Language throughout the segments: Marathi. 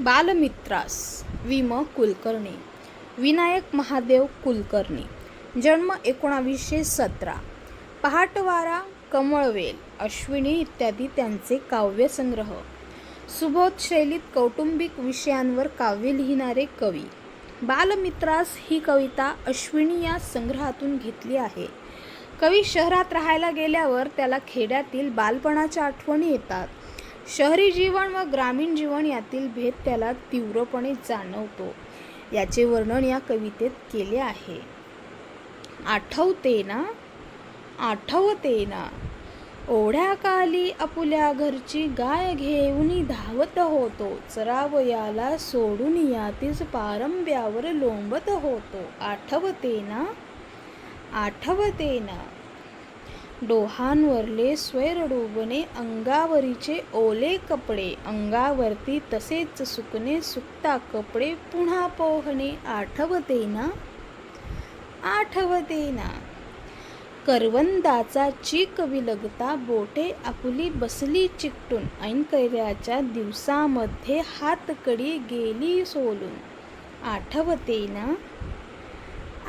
बालमित्रास विम कुलकर्णी विनायक महादेव कुलकर्णी जन्म एकोणावीसशे सतरा पहाटवारा कमळवेल अश्विनी इत्यादी त्यांचे काव्यसंग्रह. सुबोध शैलीत कौटुंबिक विषयांवर काव्य लिहिणारे कवी. बालमित्रास ही कविता अश्विनी या संग्रहातून घेतली आहे. कवी शहरात राहायला गेल्यावर त्याला खेड्यातील बालपणाच्या आठवणी येतात. शहरी जीवन व ग्रामीण जीवन यातील भेद त्याला तीव्रपणे जाणवतो. याचे वर्णन या कवितेत केले आहे. आठवते ना आठवते ना ओढ्या काली आपुल्या घरची गाय घेऊन धावत होतो. चरावयाला सोडून यातीच पारंब्यावर लोंबत होतो. आठवते ना आठवते ना डोहांवरले स्वैर डोबणे अंगावरीचे ओले कपडे अंगावरती तसेच सुकणे सुकता कपडे पुन्हा पोहणे. आठवते ना? आठवते ना? करवंदाचा चीक विलगता बोटे आपुली बसली चिकटून ऐनकैऱ्याच्या दिवसामध्ये हातकडी गेली सोलून. आठवते ना?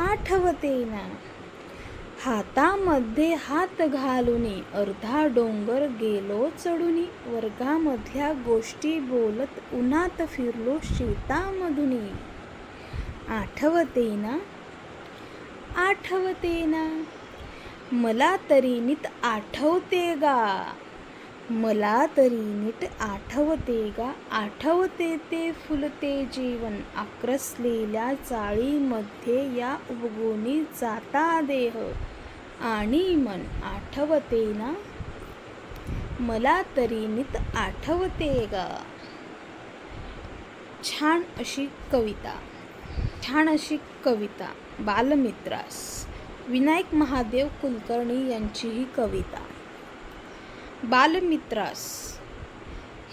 आठवते ना? हातामध्ये हात घालूनी अर्धा डोंगर गेलो चढूनी. वर्गामधल्या गोष्टी बोलत उन्हात फिरलो शेतामधुनी. आठवते ना? आठवते ना? मला तरी नीट आठवते गा. मला तरी नीट आठवते गा. आठवते ते फुलते जीवन. आक्रसलेल्या चाळीमध्ये या उबगुनी जाता देह. आणि मन आठवते ना? मला तरी नित आठवते गा. छान अशी कविता. छान अशी कविता. बालमित्रास. विनायक महादेव कुलकर्णी यांची ही कविता. बालमित्रास.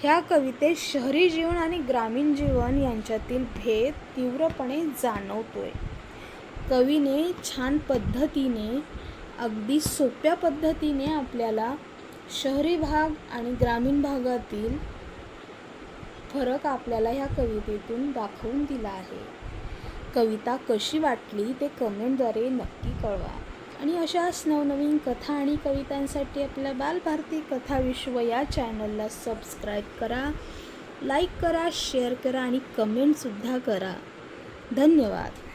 ह्या कवितेत शहरी जीवन आणि ग्रामीण जीवन यांच्यातील भेद तीव्रपणे जाणवतोय. कवीने छान पद्धतीने अगदी सोप्या पद्धतीने आपल्याला शहरी भाग आणि ग्रामीण भागातील फरक आपल्याला ह्या कवितेतून दाखवून दिला आहे. कविता कशी वाटली ते कमेंटद्वारे नक्की कळवा. आणि अशाच नवनवीन कथा आणि कवितांसाठी आपल्या बालभारती कथा विश्व या चॅनलला सबस्क्राईब करा लाईक करा शेअर करा आणि कमेंटसुद्धा करा. धन्यवाद.